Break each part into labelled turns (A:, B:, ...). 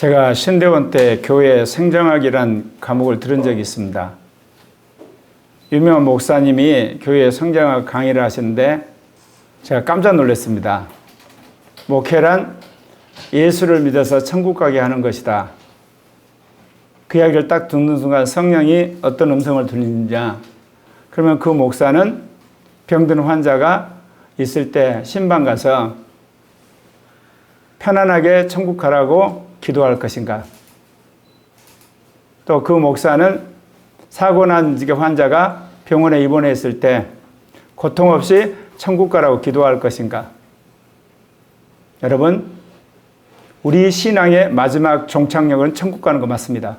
A: 제가 신대원 때 교회 생정학이란 과목을 들은 적이 있습니다. 유명한 목사님이 교회 성장학 강의를 하시는데 제가 깜짝 놀랐습니다. 목회란 예수를 믿어서 천국 가게 하는 것이다. 그 이야기를 딱 듣는 순간 성령이 어떤 음성을 들리느냐. 그러면 그 목사는 병든 환자가 있을 때 신방 가서 편안하게 천국 가라고 기도할 것인가. 또 그 목사는 사고 난 환자가 병원에 입원했을 때 고통 없이 천국 가라고 기도할 것인가. 여러분, 우리 신앙의 마지막 종착역은 천국 가는 거 맞습니다.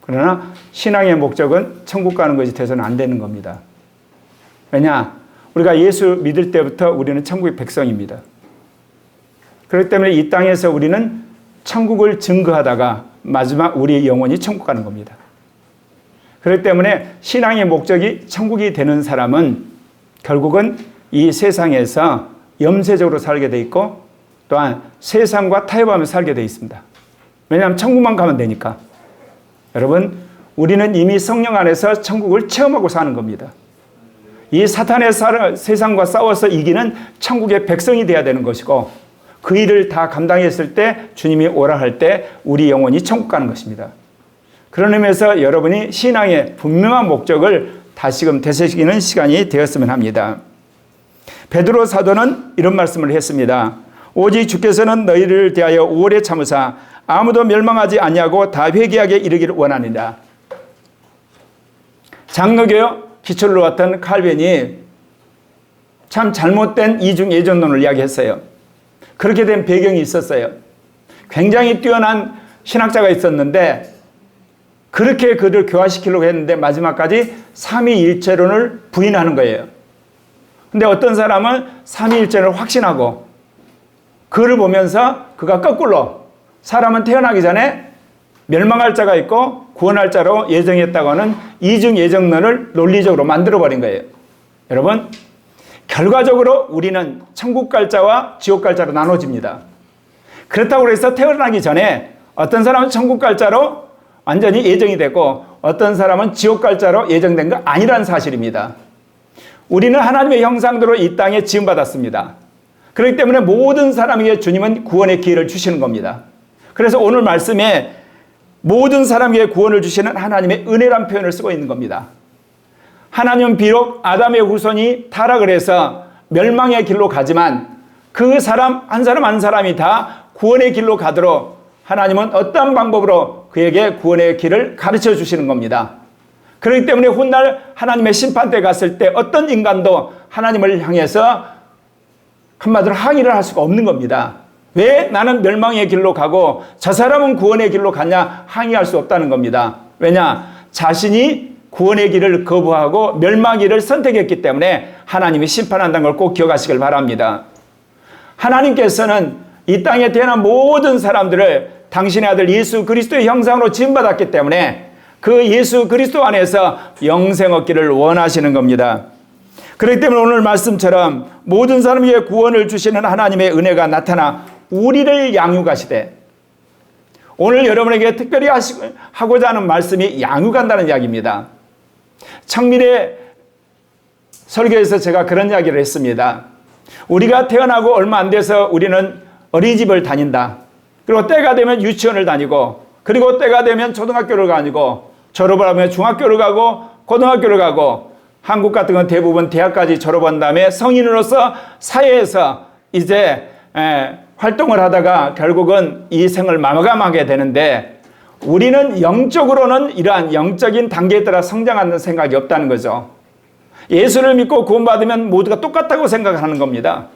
A: 그러나 신앙의 목적은 천국 가는 것이 돼서는 안 되는 겁니다. 왜냐? 우리가 예수 믿을 때부터 우리는 천국의 백성입니다. 그렇기 때문에 이 땅에서 우리는 천국을 증거하다가 마지막 우리의 영혼이 천국 가는 겁니다. 그렇기 때문에 신앙의 목적이 천국이 되는 사람은 결국은 이 세상에서 염세적으로 살게 돼 있고 또한 세상과 타협하며 살게 돼 있습니다. 왜냐하면 천국만 가면 되니까. 여러분, 우리는 이미 성령 안에서 천국을 체험하고 사는 겁니다. 이 사탄의 세상과 싸워서 이기는 천국의 백성이 되어야 되는 것이고 그 일을 다 감당했을 때 주님이 오라 할 때 우리 영혼이 천국 가는 것입니다. 그런 의미에서 여러분이 신앙의 분명한 목적을 다시금 되새기는 시간이 되었으면 합니다. 베드로 사도는 이런 말씀을 했습니다. 오직 주께서는 너희를 대하여 오래 참으사 아무도 멸망하지 아니하고 다 회개하게 이르기를 원하니라. 장로교 기초를 놓았던 칼벤이 참 잘못된 이중 예전론을 이야기했어요. 그렇게 된 배경이 있었어요. 굉장히 뛰어난 신학자가 있었는데 그렇게 그를 교화시키려고 했는데 마지막까지 삼위일체론을 부인하는 거예요. 근데 어떤 사람은 삼위일체를 확신하고 그를 보면서 그가 거꾸로 사람은 태어나기 전에 멸망할 자가 있고 구원할 자로 예정했다고 하는 이중 예정론을 논리적으로 만들어 버린 거예요. 여러분, 결과적으로 우리는 천국 갈 자와 지옥 갈 자로 나눠집니다. 그렇다고 해서 태어나기 전에 어떤 사람은 천국 갈 자로 완전히 예정이 되고 어떤 사람은 지옥 갈 자로 예정된 거 아니라는 사실입니다. 우리는 하나님의 형상대로 이 땅에 지음 받았습니다. 그렇기 때문에 모든 사람에게 주님은 구원의 기회를 주시는 겁니다. 그래서 오늘 말씀에 모든 사람에게 구원을 주시는 하나님의 은혜란 표현을 쓰고 있는 겁니다. 하나님은 비록 아담의 후손이 타락을 해서 멸망의 길로 가지만 그 사람 한 사람 한 사람이 다 구원의 길로 가도록 하나님은 어떤 방법으로 그에게 구원의 길을 가르쳐 주시는 겁니다. 그렇기 때문에 훗날 하나님의 심판 때 갔을 때 어떤 인간도 하나님을 향해서 한마디로 항의를 할 수가 없는 겁니다. 왜 나는 멸망의 길로 가고 저 사람은 구원의 길로 가냐 항의할 수 없다는 겁니다. 왜냐? 자신이 구원의 길을 거부하고 멸망의 길을 선택했기 때문에 하나님이 심판한다는 걸 꼭 기억하시길 바랍니다. 하나님께서는 이 땅에 태어난 모든 사람들을 당신의 아들 예수 그리스도의 형상으로 지음받았기 때문에 그 예수 그리스도 안에서 영생 얻기를 원하시는 겁니다. 그렇기 때문에 오늘 말씀처럼 모든 사람에게 구원을 주시는 하나님의 은혜가 나타나 우리를 양육하시되 오늘 여러분에게 특별히 하고자 하는 말씀이 양육한다는 이야기입니다. 창밀의 설교에서 제가 그런 이야기를 했습니다. 우리가 태어나고 얼마 안 돼서 우리는 어린이집을 다닌다. 그리고 때가 되면 유치원을 다니고 그리고 때가 되면 초등학교를 다니고 졸업을 하면 중학교를 가고 고등학교를 가고 한국 같은 건 대부분 대학까지 졸업한 다음에 성인으로서 사회에서 이제 활동을 하다가 결국은 이 생을 마감하게 되는데 우리는 영적으로는 이러한 영적인 단계에 따라 성장하는 생각이 없다는 거죠. 예수를 믿고 구원받으면 모두가 똑같다고 생각하는 겁니다.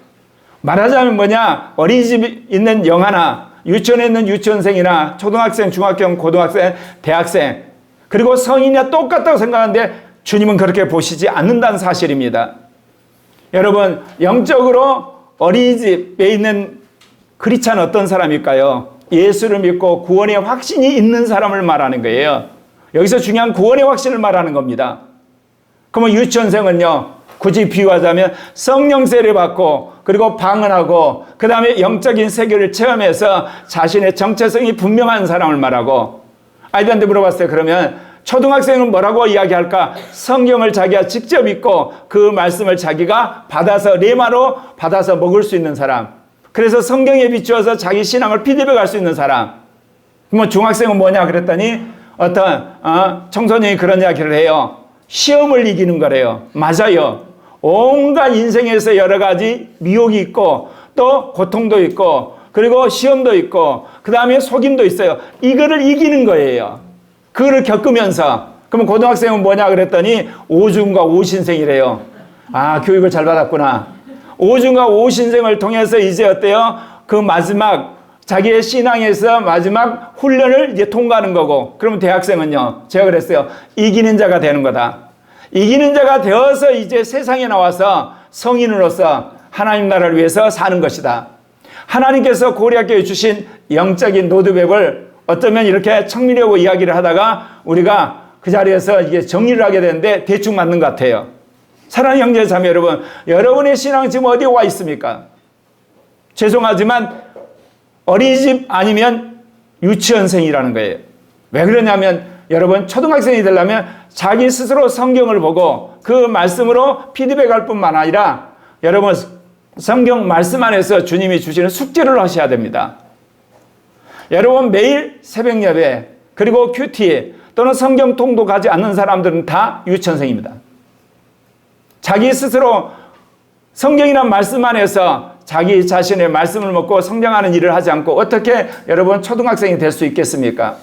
A: 말하자면 뭐냐? 어린이집 있는 영하나 유치원에 있는 유치원생이나 초등학생, 중학생, 고등학생, 대학생 그리고 성인이나 똑같다고 생각하는데 주님은 그렇게 보시지 않는다는 사실입니다. 여러분 영적으로 어린이집에 있는 크리찬 어떤 사람일까요? 예수를 믿고 구원의 확신이 있는 사람을 말하는 거예요. 여기서 중요한 구원의 확신을 말하는 겁니다. 그러면 유치원생은요, 굳이 비유하자면 성령 세를 받고 그리고 방언하고 그 다음에 영적인 세계를 체험해서 자신의 정체성이 분명한 사람을 말하고 아이들한테 물어봤어요. 그러면 초등학생은 뭐라고 이야기할까? 성경을 자기가 직접 읽고 그 말씀을 자기가 받아서 레마로 받아서 먹을 수 있는 사람. 그래서 성경에 비추어서 자기 신앙을 피드백할 수 있는 사람. 뭐 중학생은 뭐냐 그랬더니 어떤 어, 청소년이 그런 이야기를 해요. 시험을 이기는 거래요. 맞아요. 온갖 인생에서 여러 가지 미혹이 있고 또 고통도 있고 그리고 시험도 있고 그 다음에 속임도 있어요. 이거를 이기는 거예요. 그거를 겪으면서 그러면 고등학생은 뭐냐 그랬더니 오중과 오신생이래요. 아 교육을 잘 받았구나. 오중과 오신생을 통해서 이제 어때요? 그 마지막 자기의 신앙에서 마지막 훈련을 이제 통과하는 거고. 그러면 대학생은요? 제가 그랬어요. 이기는 자가 되는 거다. 이기는 자가 되어서 이제 세상에 나와서 성인으로서 하나님 나라를 위해서 사는 것이다. 하나님께서 고려학교에 주신 영적인 노드맵을 어쩌면 이렇게 청미려고 이야기를 하다가 우리가 그 자리에서 이게 정리를 하게 되는데 대충 맞는 것 같아요 사랑하는 형제 자매 여러분 여러분의 신앙 지금 어디에 와 있습니까? 죄송하지만 어린이집 아니면 유치원생이라는 거예요. 왜 그러냐면 여러분 초등학생이 되려면 자기 스스로 성경을 보고 그 말씀으로 피드백할 뿐만 아니라 여러분 성경 말씀 안에서 주님이 주시는 숙제를 하셔야 됩니다. 여러분 매일 새벽 예배 그리고 큐티 또는 성경 통독하지 않는 사람들은 다 유치원생입니다. 자기 스스로 성경이란 말씀 안에서 자기 자신의 말씀을 먹고 성장하는 일을 하지 않고 어떻게 여러분 초등학생이 될 수 있겠습니까?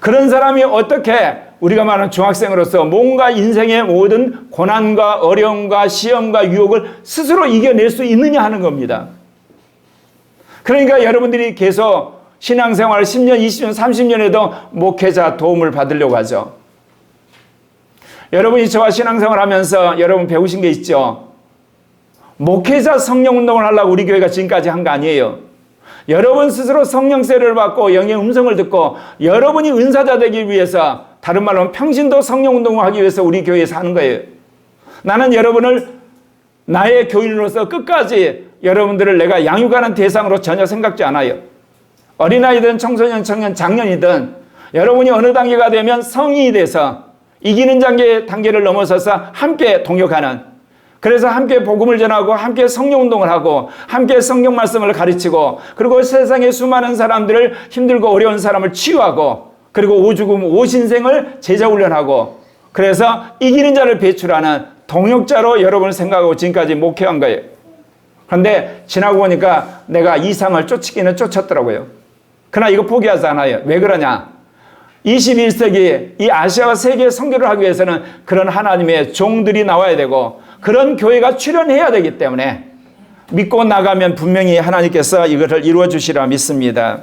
A: 그런 사람이 어떻게 우리가 말하는 중학생으로서 뭔가 인생의 모든 고난과 어려움과 시험과 유혹을 스스로 이겨낼 수 있느냐 하는 겁니다. 그러니까 여러분들이 계속 신앙생활 10년, 20년, 30년에도 목회자 도움을 받으려고 하죠. 여러분이 저와 신앙생활 하면서 여러분 배우신 게 있죠. 목회자 성령 운동을 하려고 우리 교회가 지금까지 한 거 아니에요. 여러분 스스로 성령세를 받고 영의 음성을 듣고 여러분이 은사자 되기 위해서 다른 말로 평신도 성령 운동을 하기 위해서 우리 교회에서 하는 거예요. 나는 여러분을 나의 교인으로서 끝까지 여러분들을 내가 양육하는 대상으로 전혀 생각지 않아요. 어린아이든 청소년, 청년, 장년이든 여러분이 어느 단계가 되면 성인이 돼서 이기는 단계, 단계를 넘어서서 함께 동역하는 그래서 함께 복음을 전하고 함께 성령 운동을 하고 함께 성경 말씀을 가르치고 그리고 세상의 수많은 사람들을 힘들고 어려운 사람을 치유하고 그리고 오죽음 오신생을 제자 훈련하고 그래서 이기는 자를 배출하는 동역자로 여러분을 생각하고 지금까지 목회한 거예요. 그런데 지나고 보니까 내가 이상을 쫓기는 쫓았더라고요. 그러나 이거 포기하지 않아요. 왜 그러냐? 21세기 이 아시아와 세계 선교를 하기 위해서는 그런 하나님의 종들이 나와야 되고 그런 교회가 출연해야 되기 때문에 믿고 나가면 분명히 하나님께서 이것을 이루어 주시라 믿습니다.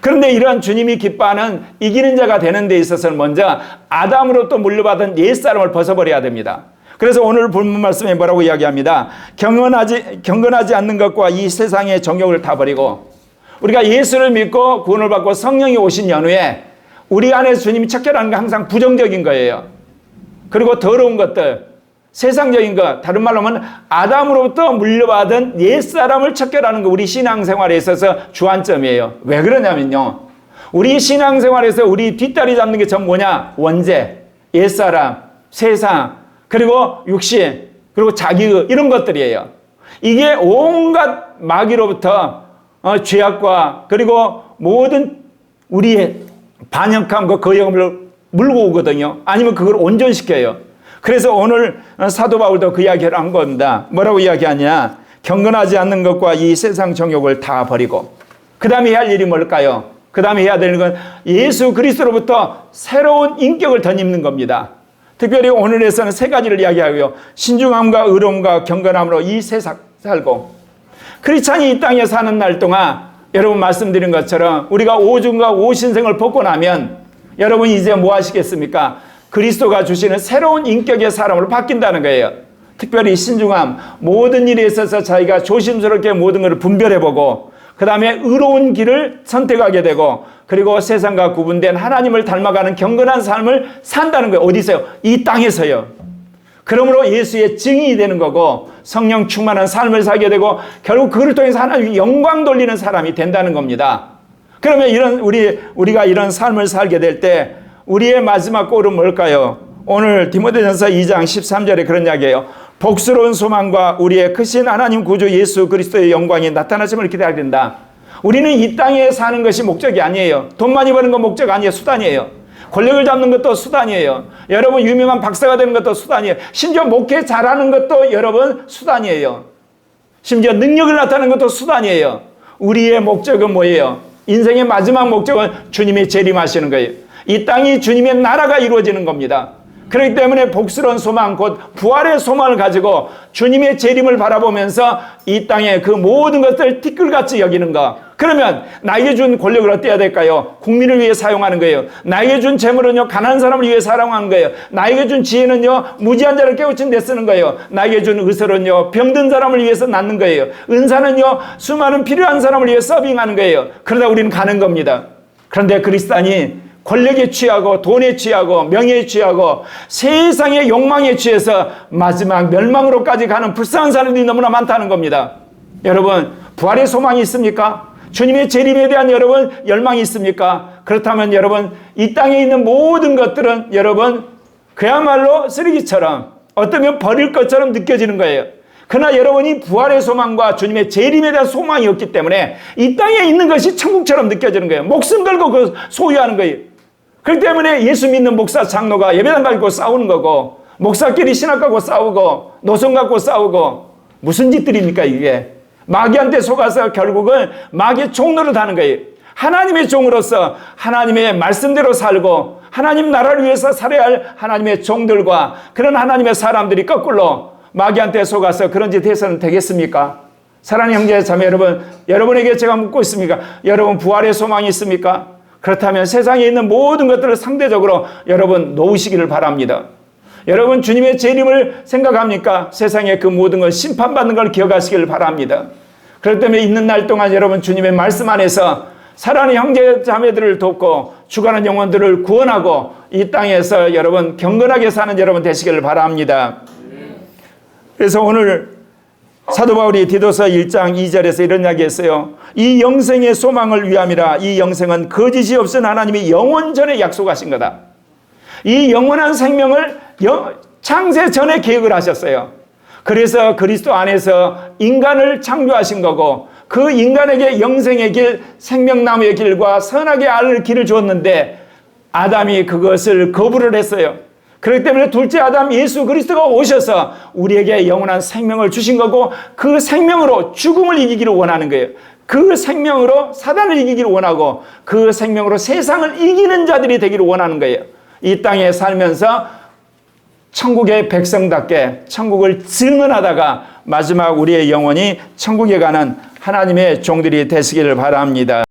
A: 그런데 이러한 주님이 기뻐하는 이기는 자가 되는 데 있어서는 먼저 아담으로부터 물려받은 옛사람을 벗어버려야 됩니다. 그래서 오늘 본문 말씀에 뭐라고 이야기합니다. 경건하지, 경건하지 않는 것과 이 세상의 정욕을 다 버리고 우리가 예수를 믿고 구원을 받고 성령이 오신 연후에 우리 안에 주님이 척결하는 게 항상 부정적인 거예요. 그리고 더러운 것들, 세상적인 것, 다른 말로 하면 아담으로부터 물려받은 옛사람을 척결하는 거 우리 신앙생활에 있어서 주안점이에요. 왜 그러냐면요. 우리 신앙생활에서 우리 뒷다리 잡는 게 전 뭐냐? 원죄, 옛사람, 세상, 그리고 육신, 그리고 자기의 이런 것들이에요. 이게 온갖 마귀로부터 어, 죄악과 그리고 모든 우리의 반역함과 거역을 물고 오거든요. 아니면 그걸 온전시켜요. 그래서 오늘 사도 바울도 그 이야기를 한 겁니다. 뭐라고 이야기하냐? 경건하지 않는 것과 이 세상 정욕을 다 버리고 그 다음에 해야 할 일이 뭘까요? 그 다음에 해야 되는 건 예수 그리스도로부터 새로운 인격을 덧입는 겁니다. 특별히 오늘에서는 세 가지를 이야기하고요. 신중함과 의로움과 경건함으로 이 세상 살고 크리스찬이 이 땅에 사는 날 동안 여러분 말씀드린 것처럼 우리가 오중과 오신생을 벗고 나면 여러분 이제 뭐 하시겠습니까? 그리스도가 주시는 새로운 인격의 사람으로 바뀐다는 거예요. 특별히 신중함, 모든 일에 있어서 자기가 조심스럽게 모든 것을 분별해보고 그 다음에 의로운 길을 선택하게 되고 그리고 세상과 구분된 하나님을 닮아가는 경건한 삶을 산다는 거예요. 어디서요? 이 땅에서요. 그러므로 예수의 증인이 되는 거고 성령 충만한 삶을 살게 되고 결국 그를 통해서 하나님께 영광 돌리는 사람이 된다는 겁니다. 그러면 이런 우리 우리가 이런 삶을 살게 될 때 우리의 마지막 골은 뭘까요? 오늘 디모데전서 2장 13절에 그런 이야기예요. 복스러운 소망과 우리의 크신 하나님 구주 예수 그리스도의 영광이 나타나심을 기대해야 된다. 우리는 이 땅에 사는 것이 목적이 아니에요. 돈 많이 버는 건 목적 아니에요. 수단이에요. 권력을 잡는 것도 수단이에요. 여러분 유명한 박사가 되는 것도 수단이에요. 심지어 목회 잘하는 것도 여러분 수단이에요. 심지어 능력을 나타내는 것도 수단이에요. 우리의 목적은 뭐예요? 인생의 마지막 목적은 주님이 재림하시는 거예요. 이 땅이 주님의 나라가 이루어지는 겁니다. 그렇기 때문에 복스러운 소망, 곧 부활의 소망을 가지고 주님의 재림을 바라보면서 이 땅의 그 모든 것들 티끌같이 여기는 거. 그러면 나에게 준 권력을 어때야 될까요? 국민을 위해 사용하는 거예요. 나에게 준 재물은요, 가난한 사람을 위해 사용하는 거예요. 나에게 준 지혜는요, 무지한 자를 깨우친 데 쓰는 거예요. 나에게 준 의설은요, 병든 사람을 위해서 낳는 거예요. 은사는요, 수많은 필요한 사람을 위해 서빙하는 거예요. 그러다 우리는 가는 겁니다. 그런데 그리스도니 권력에 취하고 돈에 취하고 명예에 취하고 세상의 욕망에 취해서 마지막 멸망으로까지 가는 불쌍한 사람들이 너무나 많다는 겁니다. 여러분 부활의 소망이 있습니까? 주님의 재림에 대한 여러분 열망이 있습니까? 그렇다면 여러분 이 땅에 있는 모든 것들은 여러분 그야말로 쓰레기처럼 어쩌면 버릴 것처럼 느껴지는 거예요. 그러나 여러분이 부활의 소망과 주님의 재림에 대한 소망이 없기 때문에 이 땅에 있는 것이 천국처럼 느껴지는 거예요. 목숨 걸고 그 소유하는 거예요. 그렇기 때문에 예수 믿는 목사 장로가 예배당 가지고 싸우는 거고 목사끼리 신학 갖고 싸우고 노선 갖고 싸우고 무슨 짓들입니까 이게 마귀한테 속아서 결국은 마귀의 종로를 하는 거예요. 하나님의 종으로서 하나님의 말씀대로 살고 하나님 나라를 위해서 살아야 할 하나님의 종들과 그런 하나님의 사람들이 거꾸로 마귀한테 속아서 그런 짓 해서는 되겠습니까? 사랑하는 형제 자매 여러분, 여러분에게 제가 묻고 있습니까? 여러분 부활의 소망이 있습니까? 그렇다면 세상에 있는 모든 것들을 상대적으로 여러분 놓으시기를 바랍니다. 여러분 주님의 재림을 생각합니까? 세상의 그 모든 걸 심판받는 걸 기억하시기를 바랍니다. 그렇기 때문에 있는 날 동안 여러분 주님의 말씀 안에서 사랑하는 형제 자매들을 돕고 죽어가는 영혼들을 구원하고 이 땅에서 여러분 경건하게 사는 여러분 되시기를 바랍니다. 그래서 오늘 사도 바울이 디도서 1장 2절에서 이런 이야기 했어요. 이 영생의 소망을 위함이라 이 영생은 거짓이 없은 하나님이 영원 전에 약속하신 거다. 이 영원한 생명을 창세 전에 계획을 하셨어요. 그래서 그리스도 안에서 인간을 창조하신 거고 그 인간에게 영생의 길, 생명나무의 길과 선하게 알 길을 주었는데 아담이 그것을 거부를 했어요. 그렇기 때문에 둘째 아담 예수 그리스도가 오셔서 우리에게 영원한 생명을 주신 거고 그 생명으로 죽음을 이기기를 원하는 거예요. 그 생명으로 사단을 이기기를 원하고 그 생명으로 세상을 이기는 자들이 되기를 원하는 거예요. 이 땅에 살면서 천국의 백성답게 천국을 증언하다가 마지막 우리의 영혼이 천국에 가는 하나님의 종들이 되시기를 바랍니다.